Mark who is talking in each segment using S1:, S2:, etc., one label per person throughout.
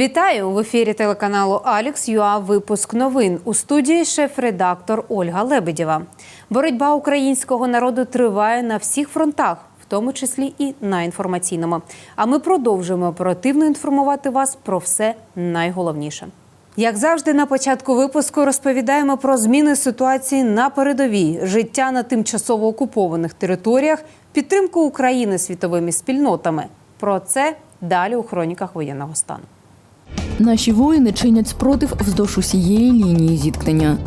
S1: Вітаю в ефірі телеканалу Алікс ЮА. Випуск новин у студії шеф-редактор Ольга Лебедєва. Боротьба українського народу триває на всіх фронтах, в тому числі і на інформаційному. А ми продовжуємо оперативно інформувати вас про все найголовніше. Як завжди, на початку випуску розповідаємо про зміни ситуації на передовій, життя на тимчасово окупованих територіях, підтримку України світовими спільнотами. Про це далі у хроніках воєнного стану.
S2: Наші воїни чинять спротив вздовж усієї лінії зіткнення.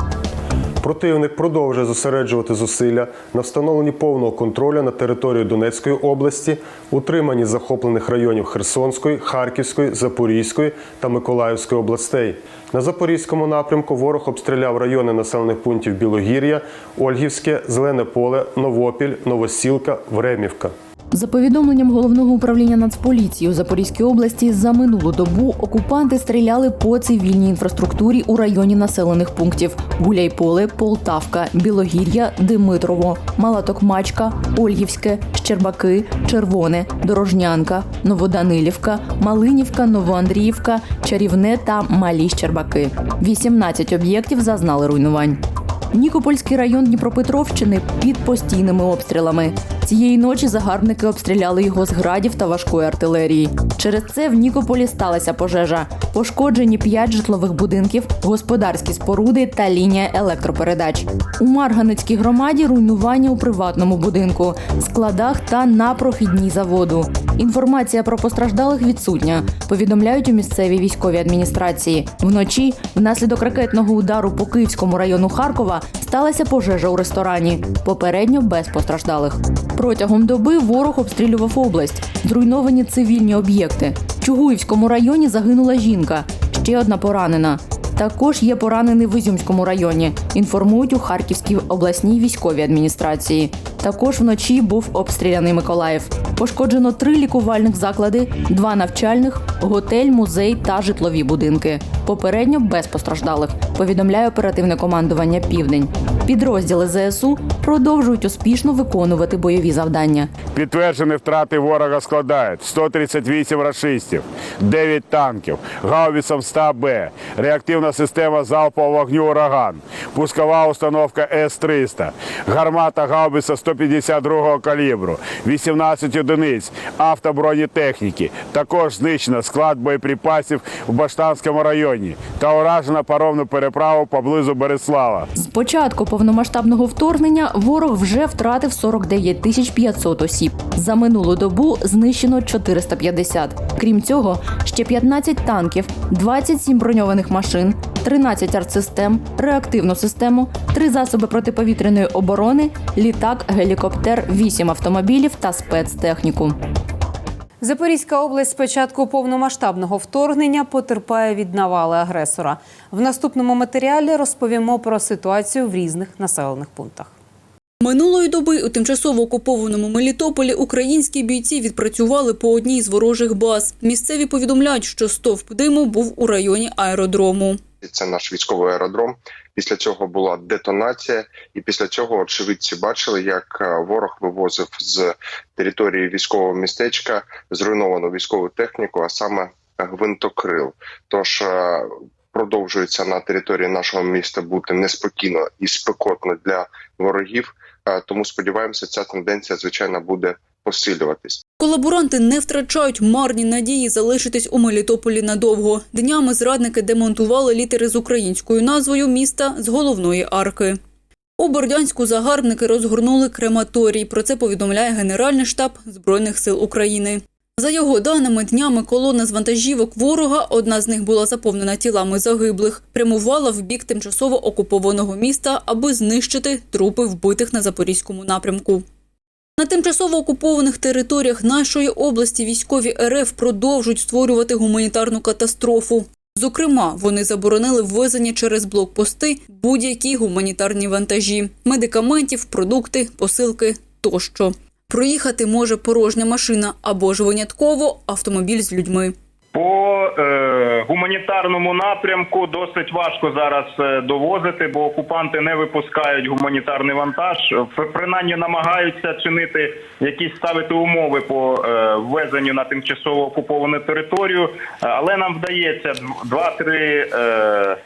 S3: Противник продовжує зосереджувати зусилля на встановленні повного контролю на території Донецької області, утриманні захоплених районів Херсонської, Харківської, Запорізької та Миколаївської областей. На Запорізькому напрямку ворог обстріляв райони населених пунктів Білогір'я, Ольгівське, Зелене Поле, Новопіль, Новосілка, Времівка.
S2: За повідомленням головного управління Нацполіції у Запорізькій області, за минулу добу окупанти стріляли по цивільній інфраструктурі у районі населених пунктів: Гуляйполе, Полтавка, Білогір'я, Димитрово, Малатокмачка, Ольгівське, Щербаки, Червоне, Дорожнянка, Новоданилівка, Малинівка, Новоандріївка, Чарівне та Малі Щербаки. 18 об'єктів зазнали руйнувань. Нікопольський район Дніпропетровщини під постійними обстрілами. Цієї ночі загарбники обстріляли його з градів та важкої артилерії. Через це в Нікополі сталася пожежа. Пошкоджені п'ять житлових будинків, господарські споруди та лінія електропередач. У Марганецькій громаді руйнування у приватному будинку, складах та на прохідній заводу. Інформація про постраждалих відсутня. Повідомляють у місцевій військовій адміністрації. Вночі, внаслідок ракетного удару по Київському району Харкова, сталася пожежа у ресторані. Попередньо без постраждалих. Протягом доби ворог обстрілював область. Зруйновані цивільні об'єкти. В Чугуївському районі загинула жінка. Ще одна поранена. Також є поранений в Ізюмському районі. Інформують у Харківській обласній військовій адміністрації. Також вночі був обстріляний Миколаїв. Пошкоджено три лікувальних заклади, два навчальних, готель, музей та житлові будинки. Попередньо без постраждалих. Повідомляє оперативне командування Південь. Підрозділи ЗСУ продовжують успішно виконувати бойові завдання.
S4: Підтверджені втрати ворога складають 138 рашистів, 9 танків, гаубиця 100Б, реактивна система залпового вогню «Ураган», пускова установка С-300, гармата гаубиця 152 калібру, 18 одиниць автобронетехніки. Також знищено склад боєприпасів у Баштанському районі та уражено паромну переправу поблизу Береслава.
S2: З початку повномасштабного вторгнення ворог вже втратив 49 тисяч 500 осіб. За минулу добу знищено 450. Крім цього, ще 15 танків, 27 броньованих машин, 13 артсистем, реактивну систему, 3 засоби протиповітряної оборони, літак, гелікоптер, 8 автомобілів та спецтехніку.
S1: Запорізька область з початку повномасштабного вторгнення потерпає від навали агресора. В наступному матеріалі розповімо про ситуацію в різних населених пунктах.
S5: Минулої доби у тимчасово окупованому Мелітополі українські бійці відпрацювали по одній з ворожих баз. Місцеві повідомляють, що стовп диму був у районі аеродрому.
S6: Це наш військовий аеродром. Після цього була детонація, і після цього очевидці бачили, як е, ворог вивозив з території військового містечка зруйновану військову техніку, а саме гвинтокрил. Тож е, продовжується на території нашого міста бути неспокійно і спекотно для ворогів. Е, Тому сподіваємося, ця тенденція звичайно буде посилюватись.
S5: Колаборанти не втрачають марні надії залишитись у Мелітополі надовго. Днями зрадники демонтували літери з українською назвою міста з головної арки. У Бордянську загарбники розгорнули крематорій. Про це повідомляє Генеральний штаб Збройних сил України. За його даними, днями колона з вантажівок ворога, одна з них була заповнена тілами загиблих, прямувала в бік тимчасово окупованого міста, аби знищити трупи вбитих на запорізькому напрямку. На тимчасово окупованих територіях нашої області військові РФ продовжують створювати гуманітарну катастрофу. Зокрема, вони заборонили ввезення через блокпости будь-які гуманітарні вантажі, медикаментів, продукти, посилки тощо. Проїхати може порожня машина або ж винятково автомобіль з людьми.
S7: По е, гуманітарному напрямку досить важко зараз е, довозити, бо окупанти не випускають гуманітарний вантаж. Принаймні намагаються чинити якісь ставити умови по е, ввезенню на тимчасово окуповану територію, Е, але нам вдається дв- два-три е,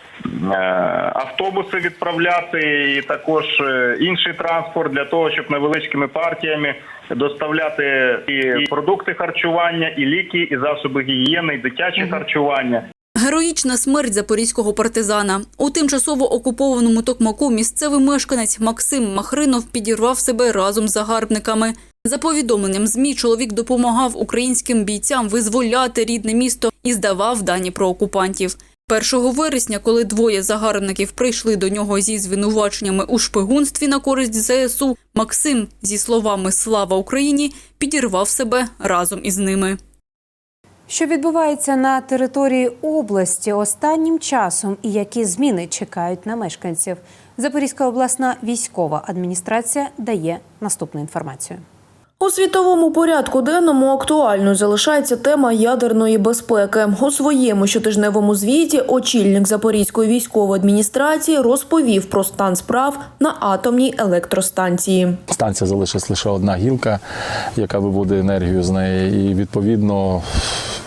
S7: автобуси відправляти, і також е, інший транспорт для того, щоб невеличкими партіями доставляти і продукти харчування, і ліки, і засоби гігієни, і дитяче харчування.
S5: Героїчна смерть запорізького партизана. У тимчасово окупованому Токмаку місцевий мешканець Максим Махринов підірвав себе разом з загарбниками. За повідомленням ЗМІ, чоловік допомагав українським бійцям визволяти рідне місто і здавав дані про окупантів. 1 вересня, коли двоє загарбників прийшли до нього зі звинуваченнями у шпигунстві на користь ЗСУ, Максим, зі словами Слава Україні, підірвав себе разом із ними.
S1: Що відбувається на території області останнім часом і які зміни чекають на мешканців? Запорізька обласна військова адміністрація дає наступну інформацію.
S8: У світовому порядку денному актуальною залишається тема ядерної безпеки. У своєму щотижневому звіті очільник Запорізької військової адміністрації розповів про стан справ на атомній електростанції.
S9: Станція залишилась лише одна гілка, яка виводить енергію з неї, і відповідно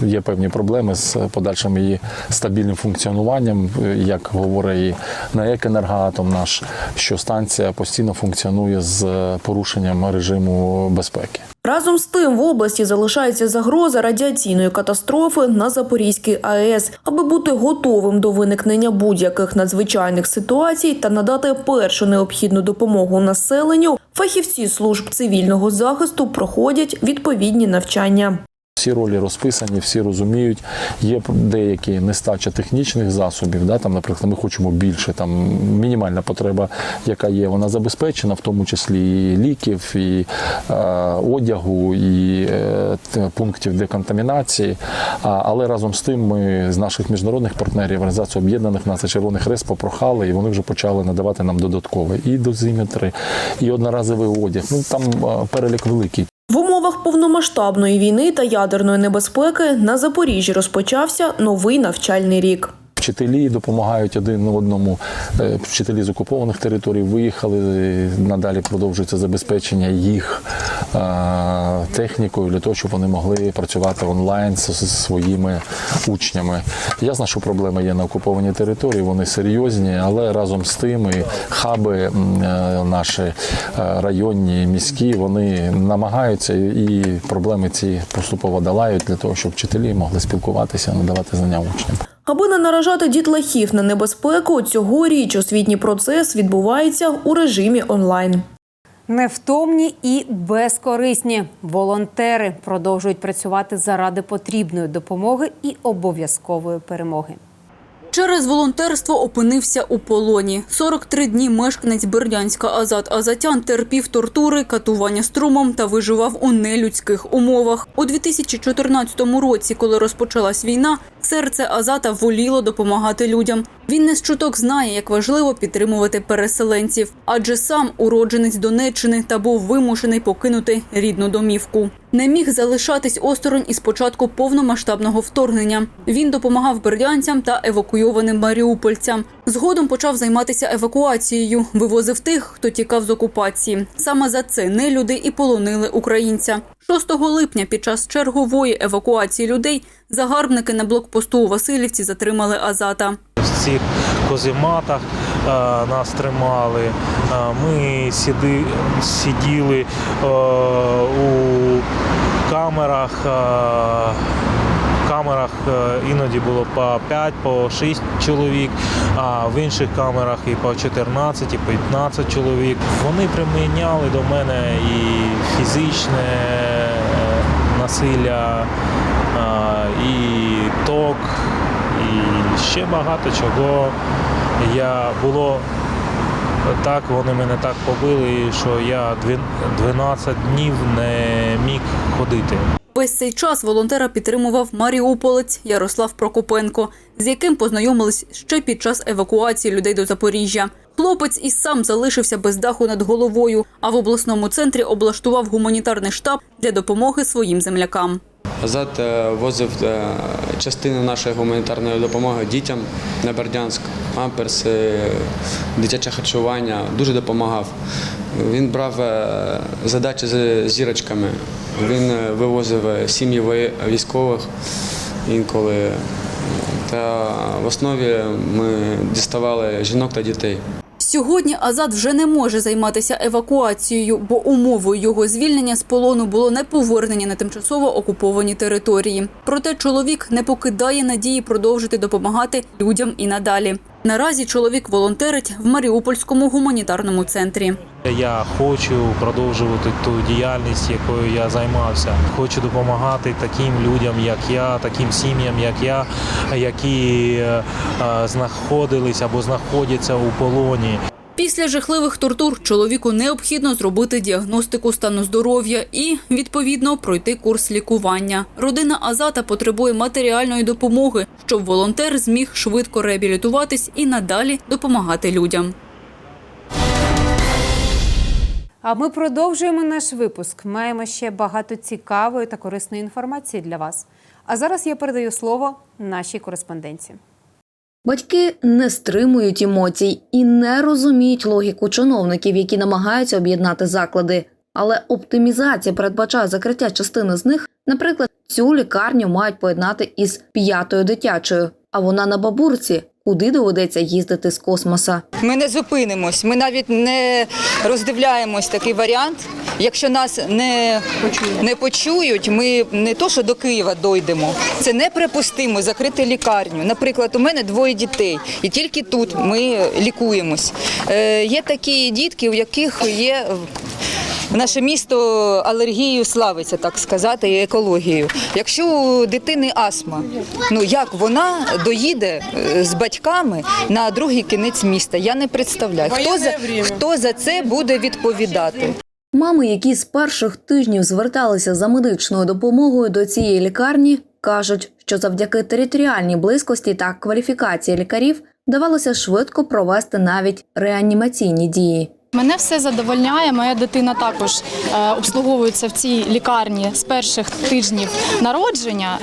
S9: є певні проблеми з подальшим її стабільним функціонуванням. Як говорить і НАЕК «Енергоатом» наш, що станція постійно функціонує з порушенням режиму безпеки.
S8: Разом з тим в області залишається загроза радіаційної катастрофи на Запорізькій АЕС, аби бути готовим до виникнення будь-яких надзвичайних ситуацій та надати першу необхідну допомогу населенню. Фахівці служб цивільного захисту проходять відповідні навчання.
S9: Всі ролі розписані, всі розуміють. Є деякі нестача технічних засобів. Да, там, наприклад, ми хочемо більше. Там мінімальна потреба, яка є, вона забезпечена, в тому числі і ліків, і е, одягу, і е, пунктів деконтамінації. А, але разом з тим, ми з наших міжнародних партнерів, Організації Об'єднаних Націй Червоних Хрест попрохали, і вони вже почали надавати нам додаткове і дозиметри, і одноразовий одяг. Ну там е, перелік великий.
S8: В умовах повномасштабної війни та ядерної небезпеки на Запоріжжі розпочався новий навчальний рік.
S9: Вчителі допомагають один одному. Е, Вчителі з окупованих територій виїхали. Надалі продовжується забезпечення їх е, технікою для того, щоб вони могли працювати онлайн зі своїми учнями. Я знаю, що проблеми є на окупованій території, вони серйозні, але разом з тим і хаби е, наші е, районні, міські, вони намагаються і проблеми ці поступово долають для того, щоб вчителі могли спілкуватися, надавати знання учням.
S8: Аби не наражати дітлахів на небезпеку, цьогоріч освітній процес відбувається у режимі онлайн.
S1: Невтомні і безкорисні волонтери продовжують працювати заради потрібної допомоги і обов'язкової перемоги.
S5: Через волонтерство опинився у полоні. 43 дні мешканець Бердянська Азат Азатян терпів тортури, катування струмом та виживав у нелюдських умовах. У 2014 році, коли розпочалась війна, серце Азата воліло допомагати людям. Він не з чуток знає, як важливо підтримувати переселенців, адже сам уродженець Донеччини та був вимушений покинути рідну домівку. Не міг залишатись осторонь із початку повномасштабного вторгнення. Він допомагав бердянцям та евакуйованим маріупольцям. Згодом почав займатися евакуацією, вивозив тих, хто тікав з окупації. Саме за це нелюди і полонили українця. 6 липня під час чергової евакуації людей загарбники на блокпосту у Васильівці затримали Азата.
S10: В цих козематах е, нас тримали. Е, Ми сіди, сиділи е, у камерах. е, в камерах е, іноді було по 5, по 6 чоловік, а в інших камерах і по 14, і по 15 чоловік. Вони приміняли до мене і фізичне е, насилля, е, і ток, і ще багато чого. Я було так, вони мене так побили, що я 12 днів не міг ходити.
S5: Весь цей час волонтера підтримував маріуполець Ярослав Прокопенко, з яким познайомились ще під час евакуації людей до Запоріжжя. Хлопець і сам залишився без даху над головою, а в обласному центрі облаштував гуманітарний штаб для допомоги своїм землякам.
S11: Азат е, возив е, частину нашої гуманітарної допомоги дітям на Бердянськ, памперси, дитяче харчування, дуже допомагав. Він брав е, задачі з зірочками. Він е, вивозив е, сім'ї військових інколи. Та в основі ми діставали жінок та дітей.
S5: Сьогодні Азат вже не може займатися евакуацією, бо умовою його звільнення з полону було не повернення на тимчасово окуповані території. Проте чоловік не покидає надії продовжити допомагати людям і надалі. Наразі чоловік волонтерить в Маріупольському гуманітарному центрі.
S10: Я хочу продовжувати ту діяльність, якою я займався. Хочу допомагати таким людям, як я, таким сім'ям, як я, які е, е, знаходились або знаходяться у полоні.
S5: Після жахливих тортур чоловіку необхідно зробити діагностику стану здоров'я і, відповідно, пройти курс лікування. Родина Азата потребує матеріальної допомоги, щоб волонтер зміг швидко реабілітуватись і надалі допомагати людям.
S1: А ми продовжуємо наш випуск. Маємо ще багато цікавої та корисної інформації для вас. А зараз я передаю слово нашій кореспонденці.
S8: Батьки не стримують емоцій і не розуміють логіку чиновників, які намагаються об'єднати заклади. Але оптимізація передбачає закриття частини з них. Наприклад, цю лікарню мають поєднати із п'ятою дитячою, а вона на бабурці, куди доведеться їздити з космоса.
S12: Ми не зупинимось, ми навіть не роздивляємось такий варіант. Якщо нас не, не почують, ми не то, що до Києва дойдемо. Це неприпустимо закрити лікарню. Наприклад, у мене двоє дітей, і тільки тут ми лікуємось. Е, є такі дітки, у яких є. Наше місто алергією славиться, так сказати, і екологією. Якщо у дитини астма, ну як вона доїде е, з батьками на другий кінець міста? Я не представляю. Хто за, хто за це буде відповідати?
S8: Мами, які з перших тижнів зверталися за медичною допомогою до цієї лікарні, кажуть, що завдяки територіальній близькості та кваліфікації лікарів вдавалося швидко провести навіть реанімаційні дії.
S13: Мене все задовольняє. Моя дитина також е, обслуговується в цій лікарні з перших тижнів народження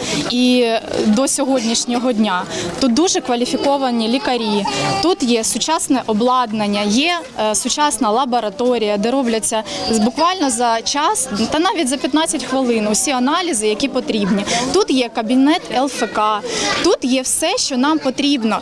S13: е, і до сьогоднішнього дня. Тут дуже кваліфіковані лікарі. Тут є сучасне обладнання, є е, сучасна лабораторія, де робляться буквально за час та навіть за 15 хвилин усі аналізи, які потрібні. Тут є кабінет ЛФК, тут є все, що нам потрібно.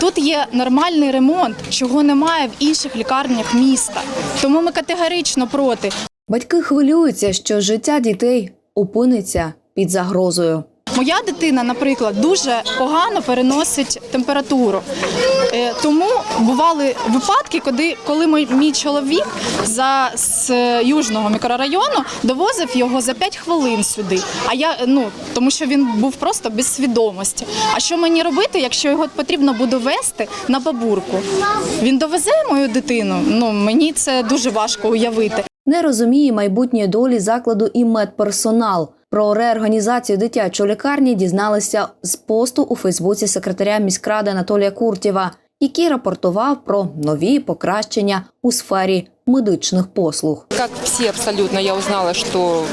S13: Тут є нормальний ремонт, чого немає в інших лікарнях міста. Тому ми категорично проти.
S8: Батьки хвилюються, що життя дітей опиниться під загрозою.
S13: Моя дитина, наприклад, дуже погано переносить температуру. Е, Тому бували випадки, коли, коли мій, чоловік з е, южного мікрорайону довозив його за 5 хвилин сюди. А я ну тому, що він був просто без свідомості. А що мені робити, якщо його потрібно буде вести на бабурку? Він довезе мою дитину. Ну мені це дуже важко уявити.
S8: Не розуміє майбутньої долі закладу і медперсонал. Про реорганізацію дитячої лікарні дізналися з посту у Фейсбуці секретаря міськради Анатолія Куртєва, який рапортував про нові покращення у сфері медичних послуг.
S14: Як всі абсолютно, я узнала, что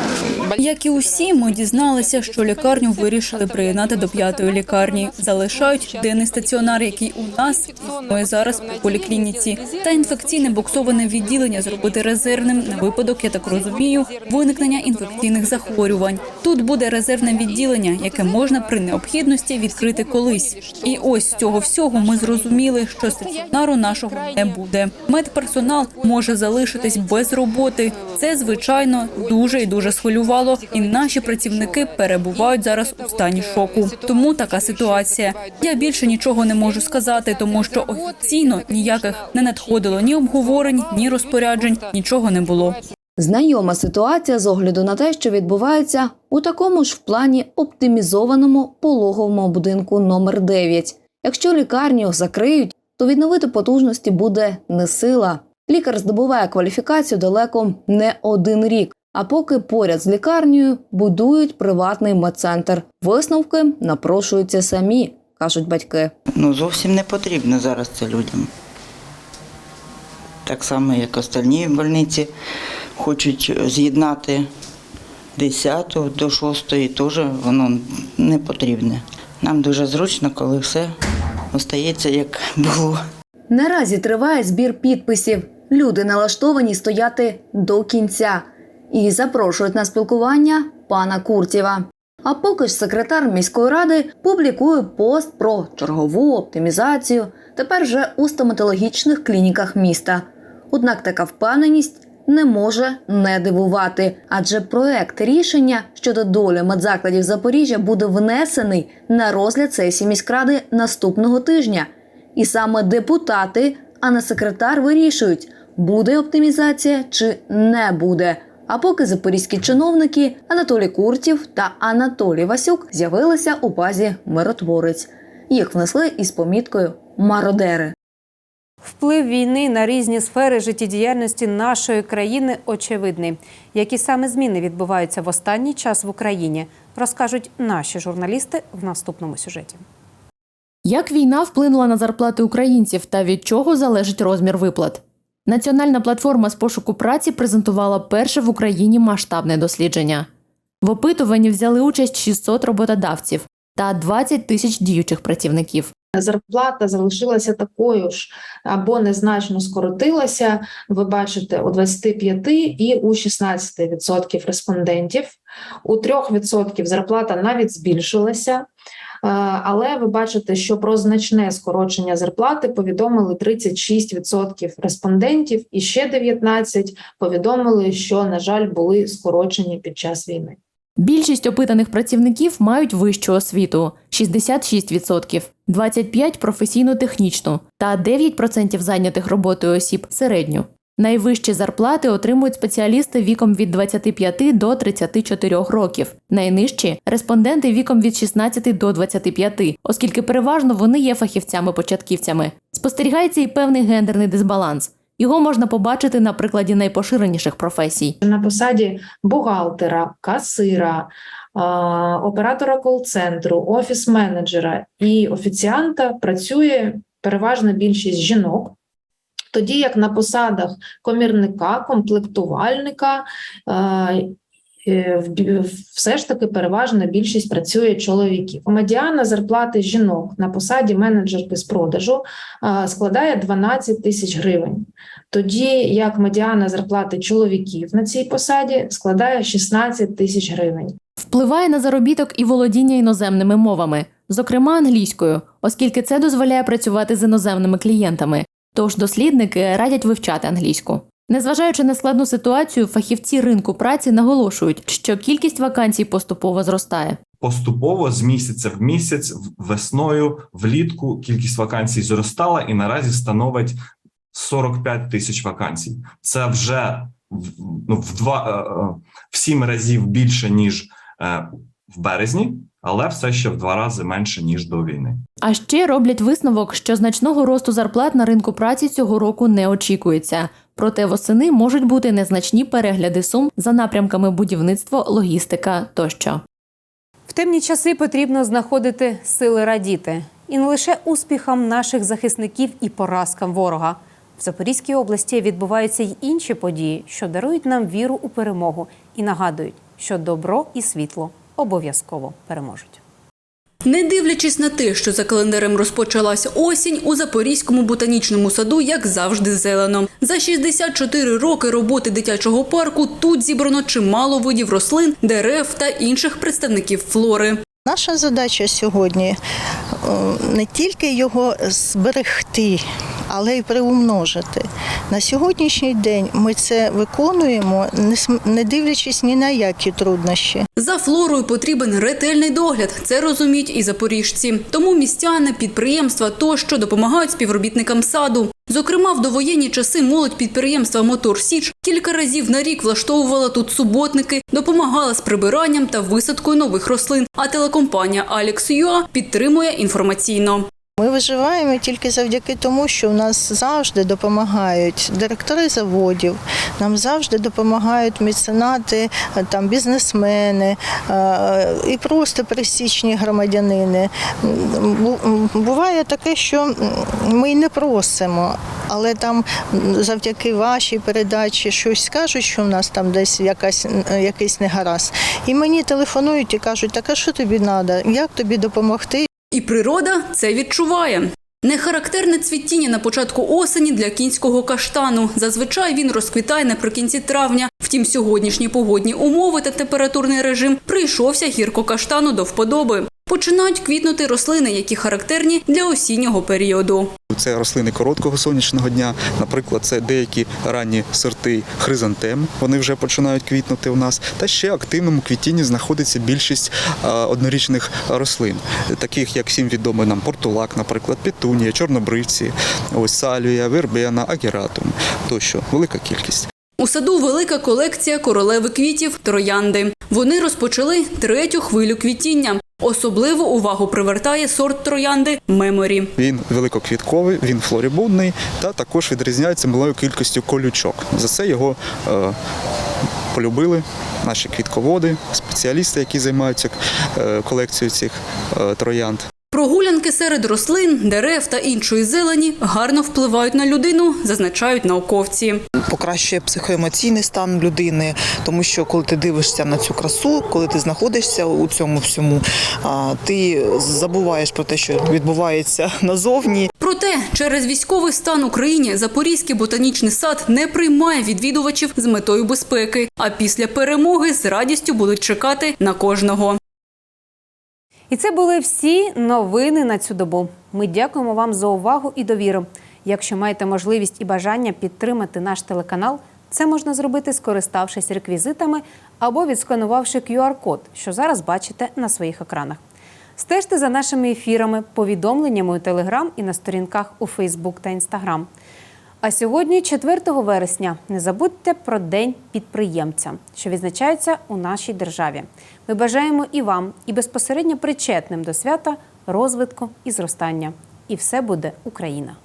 S5: Як і усі, ми дізналися, що лікарню вирішили приєднати до п'ятої лікарні. Залишають денний стаціонар, який у нас існує зараз по поліклініці, та інфекційне боксоване відділення зробити резервним на випадок, я так розумію, виникнення інфекційних захворювань. Тут буде резервне відділення, яке можна при необхідності відкрити колись. І ось з цього всього ми зрозуміли, що стаціонару нашого не буде. Медперсонал може залишитись без роботи. Це звичайно дуже і дуже схвилювало. І наші працівники перебувають зараз у стані шоку. Тому така ситуація. Я більше нічого не можу сказати, тому що офіційно ніяких не надходило ні обговорень, ні розпоряджень, нічого не було.
S8: Знайома ситуація з огляду на те, що відбувається у такому ж в плані оптимізованому пологовому будинку номер 9 Якщо лікарню закриють, то відновити потужності буде не сила. Лікар здобуває кваліфікацію далеко не один рік. А поки поряд з лікарнею будують приватний медцентр. Висновки напрошуються самі, кажуть батьки.
S15: Ну, зовсім не потрібно зараз це людям. Так само, як остальні больниці хочуть з'єднати 10 до 6 теж воно не потрібне. Нам дуже зручно, коли все остається як було.
S8: Наразі триває збір підписів. Люди налаштовані стояти до кінця і запрошують на спілкування пана Куртєва. А поки ж секретар міської ради публікує пост про чергову оптимізацію тепер вже у стоматологічних клініках міста. Однак така впевненість не може не дивувати, адже проект рішення щодо долі медзакладів Запоріжжя буде внесений на розгляд сесії міськради наступного тижня. І саме депутати, а не секретар вирішують, буде оптимізація чи не буде. А поки запорізькі чиновники Анатолій Куртів та Анатолій Васюк з'явилися у базі миротворець. Їх внесли із поміткою мародери.
S1: Вплив війни на різні сфери життєдіяльності нашої країни очевидний. Які саме зміни відбуваються в останній час в Україні, розкажуть наші журналісти в наступному сюжеті.
S2: Як війна вплинула на зарплати українців та від чого залежить розмір виплат? Національна платформа з пошуку праці презентувала перше в Україні масштабне дослідження. В опитуванні взяли участь 600 роботодавців та 20 тисяч діючих працівників.
S16: Зарплата залишилася такою ж або незначно скоротилася. Ви бачите, у 25 і у 16% респондентів. У 3% зарплата навіть збільшилася. Е, Але ви бачите, що про значне скорочення зарплати повідомили 36% респондентів, і ще 19 повідомили, що, на жаль, були скорочені під час війни.
S2: Більшість опитаних працівників мають вищу освіту 66%, 25% професійно-технічну та 9% зайнятих роботою осіб середню. Найвищі зарплати отримують спеціалісти віком від 25 до 34 років. Найнижчі респонденти віком від 16 до 25, оскільки переважно вони є фахівцями-початківцями. Спостерігається і певний гендерний дисбаланс. Його можна побачити на прикладі найпоширеніших професій.
S16: на посаді бухгалтера, касира, оператора кол-центру, офіс-менеджера і офіціанта працює переважна більшість жінок. Тоді як на посадах комірника, комплектувальника е, е, все ж таки переважна більшість працює чоловіків. Медіана зарплати жінок на посаді менеджерки з продажу е, складає 12 тисяч гривень. Тоді як медіана зарплати чоловіків на цій посаді складає 16 тисяч гривень.
S2: Впливає на заробіток і володіння іноземними мовами, зокрема англійською, оскільки це дозволяє працювати з іноземними клієнтами. Тож дослідники радять вивчати англійську. Незважаючи на складну ситуацію, фахівці ринку праці наголошують, що кількість вакансій поступово зростає.
S17: поступово з місяця в місяць весною, влітку кількість вакансій зростала і наразі становить 45 тисяч вакансій. Це вже ну, в два е, е, в сім разів більше ніж е, в березні, але все ще в два рази менше ніж до війни.
S2: А ще роблять висновок, що значного росту зарплат на ринку праці цього року не очікується. Проте восени можуть бути незначні перегляди сум за напрямками будівництво, логістика тощо.
S1: В темні часи потрібно знаходити сили радіти. І не лише успіхам наших захисників і поразкам ворога. В Запорізькій області відбуваються й інші події, що дарують нам віру у перемогу і нагадують, що добро і світло обов'язково переможуть.
S5: Не дивлячись на те, що за календарем розпочалася осінь, у Запорізькому ботанічному саду, як завжди, зелено. За 64 роки роботи дитячого парку тут зібрано чимало видів рослин, дерев та інших представників флори.
S18: Наша задача сьогодні не тільки його зберегти, але й приумножити. На сьогоднішній день ми це виконуємо, не дивлячись ні на які труднощі.
S5: За флорою потрібен ретельний догляд. Це розуміють і запоріжці. Тому містяни, підприємства тощо допомагають співробітникам саду. Зокрема, в довоєнні часи молодь підприємства Мотор Січ кілька разів на рік влаштовувала тут суботники, допомагала з прибиранням та висадкою нових рослин. А телекомпанія Alex.ua підтримує інформаційно.
S18: Ми виживаємо тільки завдяки тому, що в нас завжди допомагають директори заводів, нам завжди допомагають меценати, там бізнесмени е, і просто пересічні громадянини. Буває таке, що ми й не просимо, але там завдяки вашій передачі щось скажуть, що в нас там десь якась якийсь негаразд. І мені телефонують і кажуть, так а що тобі треба, як тобі допомогти?
S5: І природа це відчуває. Нехарактерне цвітіння на початку осені для кінського каштану. Зазвичай він розквітає наприкінці травня. Втім, сьогоднішні погодні умови та температурний режим прийшовся гірко каштану до вподоби. Починають квітнути рослини, які характерні для осіннього періоду.
S19: Це рослини короткого сонячного дня. Наприклад, це деякі ранні сорти хризантем. Вони вже починають квітнути у нас. Та ще активному квітінні знаходиться більшість однорічних рослин, таких як всім відомий нам портулак, наприклад, петунія, чорнобривці, ось салюя, вербена, агератум тощо. Велика кількість.
S5: У саду велика колекція королеви квітів троянди. Вони розпочали третю хвилю квітіння. Особливу увагу привертає сорт троянди Меморі.
S19: Він великоквітковий, він флорібудний та також відрізняється малою кількістю колючок. За це його е, полюбили наші квітководи, спеціалісти, які займаються е, колекцією цих е, троянд.
S5: Прогулянки серед рослин, дерев та іншої зелені гарно впливають на людину, зазначають науковці.
S20: покращує психоемоційний стан людини, тому що коли ти дивишся на цю красу, коли ти знаходишся у цьому всьому, ти забуваєш про те, що відбувається назовні.
S5: Проте через військовий стан Україні Запорізький ботанічний сад не приймає відвідувачів з метою безпеки. А після перемоги з радістю будуть чекати на кожного.
S1: І це були всі новини на цю добу. Ми дякуємо вам за увагу і довіру. Якщо маєте можливість і бажання підтримати наш телеканал, це можна зробити, скориставшись реквізитами або відсканувавши QR-код, що зараз бачите на своїх екранах. Стежте за нашими ефірами, повідомленнями у Телеграм і на сторінках у Фейсбук та Інстаграм. А сьогодні, 4 вересня, не забудьте про День підприємця, що відзначається у нашій державі. Ми бажаємо і вам, і безпосередньо причетним до свята розвитку і зростання. І все буде Україна.